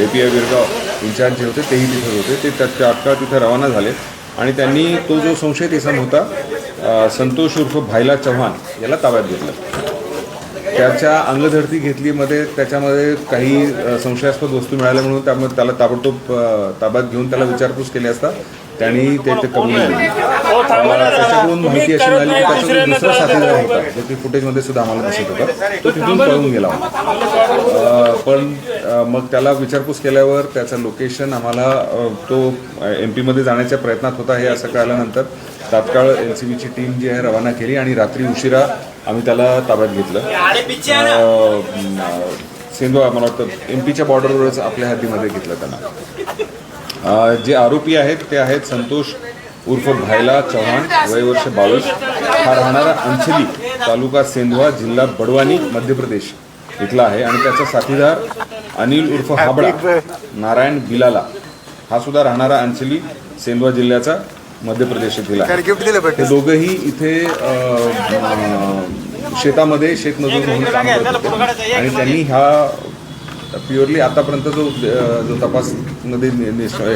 A P I Birgaon incharge जे होते तेही तिथे होते. ते त्या- तात्काळ तिथे रवाना झाले. आणि त्यांनी तो जो संशयित इसम होता संतोष उर्फ भाईला चव्हाण याला ताब्यात घेतलं. त्याच्या अंगझडती घेतलीमध्ये त्याच्यामध्ये काही संशयास्पद वस्तू मिळाल्या म्हणून त्यामुळे त्याला ताबडतोब ताब्यात घेऊन त्याला विचारपूस केली असता. त्यांनी ते ते कबूल केले. त्याच्याकडून माहिती अशी मिळाली की त्याच्याकडे दुसरा साथीदार होता जो की फुटेजमध्ये सुद्धा आम्हाला दिसत होता. तो तिथून पळून गेला. होता पण मग त्याला विचारपूस केल्यावर त्याचं लोकेशन आम्हाला तो एम पीमध्ये जाण्याच्या प्रयत्नात होता हे असं कळल्यानंतर तात्काळ एल सी बीची टीम जी आहे रवाना केली आणि रात्री उशिरा आम्ही त्याला ताब्यात घेतलं. अ, मला वाटतं एम पीच्या बॉर्डरवरच आपल्या हद्दीमध्ये घेतलं त्यांना. जे आरोपी आहेत ते आहेत संतोष उर्फ भायला चव्हाण वय वर्ष बावीस. हा राहणारा अंचली तालुका सेंधवा जिल्हा बडवानी मध्य प्रदेश इथला आहे. आणि त्याचा साथीदार अनिल उर्फ हाबडा नारायण बिलाला. हा सुद्धा राहणारा अंचली सेंधवा जिल्ह्याचा. मध्य प्रदेश येथील आहे हे दोघंही इथे शेतामध्ये शेतमजूर म्हणून काम करत होते. आणि त्यांनी हा प्युअरली आतापर्यंत जो जो तपासमध्ये हे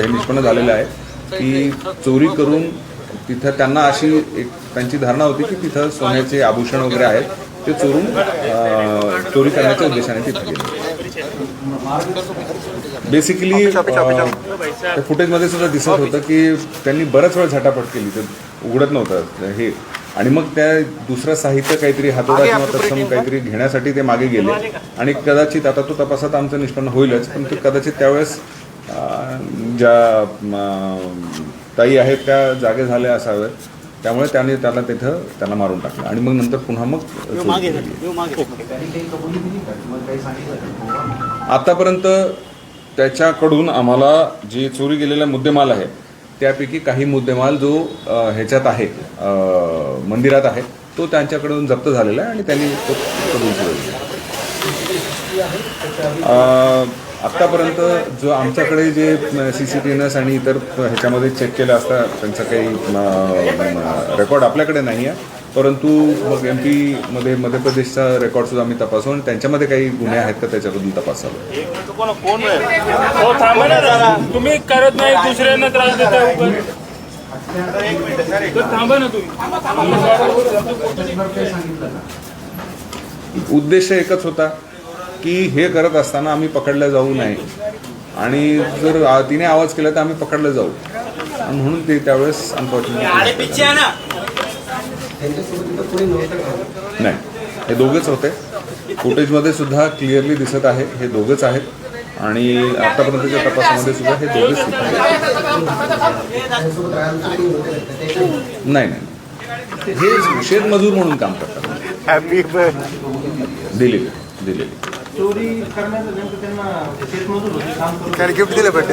निष्पन्न झालेला आहे की चोरी करून तिथं त्यांना अशी एक त्यांची धारणा होती की तिथं सोन्याचे आभूषण वगैरे आहेत ते चोरून चोरी करण्याच्या उद्देशाने तिथे गेले. बेसिकली त्या फुटेजमध्ये सुद्धा दिसत होतं की त्यांनी बऱ्याच वेळ झटापट केली. ते उघडत नव्हतं हे. आणि मग त्या दुसरं साहित्य काहीतरी हातोडा किंवा तत्सम काहीतरी घेण्यासाठी ते मागे गेले. आणि कदाचित आता तो तपासात आमचं निष्पन्न होईलच पण ते कदाचित त्यावेळेस ज्या ताई आहेत त्या जागे झाल्या असाव्यात. त्यामुळे त्याने त्याला तिथं त्यांना मारून टाकलं आणि मग नंतर पुन्हा मग. आतापर्यंत त्याच्याकडून आम्हाला जे चोरी गेलेला मुद्देमाल आहे त्यापैकी काही मुद्देमाल जो ह्याच्यात आहे मंदिरात आहे तो त्यांच्याकडून जप्त झालेला आहे आणि त्यांनी तो. अ, आत्तापर्यंत जो आमच्याकडे जे सी सी टी एनएस आणि इतर ह्याच्यामध्ये चेक केलं असता त्यांचा काही रेकॉर्ड आपल्याकडे नाही आहे. परंतु मग एम पीमध्ये मध्य प्रदेशचा रेकॉर्डसुद्धा आम्ही तपासू आणि त्यांच्यामध्ये काही गुन्हे आहेत का त्याच्याबद्दल तपास चालू आहे. हो थांबा ना जरा तुम्ही करत नाही दुसऱ्यांना त्रास देता थांबा ना तुम्ही. उद्देश एकच होता की हे करत असताना आम्ही पकडलं जाऊ नये आणि जर तिने आवाज केला तर आम्ही पकडलं जाऊ. आणि म्हणून ते त्यावेळेस अनफॉर्च्युनेटली नाही हे दोघेच होते. फुटेजमध्ये सुद्धा क्लिअरली दिसत आहे हे दोघंच आहेत. आणि आतापर्यंतच्या तपासामध्ये सुद्धा हे दोघेच नाही नाही हे शेतमजूर म्हणून काम करतात. हॅपी दिलेली दिलेली. चोरी करण्याचं नेमकं त्यांना शेतमजूर होते काम करून त्याने गिफ्ट दिलं भेट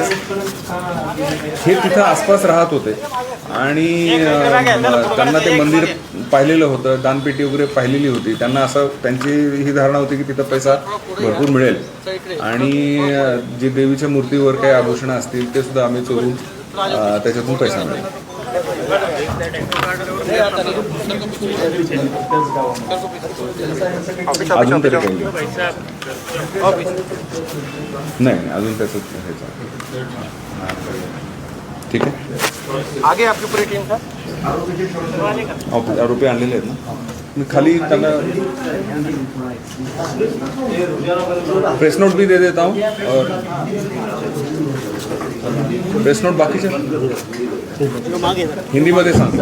हे तिथं आसपास राहत होते. आणि अं, त्यांना ते मंदिर पाहिलेलं होतं दानपेटी वगैरे पाहिलेली होती. त्यांना असं त्यांची ही धारणा होती की तिथं पैसा भरपूर मिळेल. आणि अं, जे देवीच्या मूर्तीवर काही आभूषणं असतील ते सुद्धा आम्ही चोरून अं, त्याच्यातून पैसा मिळेल अजून तरी काही नाही. अजून त्याचं हे ठीक आहे आगे आपकी पूरी टीम आरोपी आणलेले आहेत ना मी खाली त्यांना प्रेस नोट भी दे देता हूँ और प्रेस नोट बाकीचे हिंदीमध्ये सांग.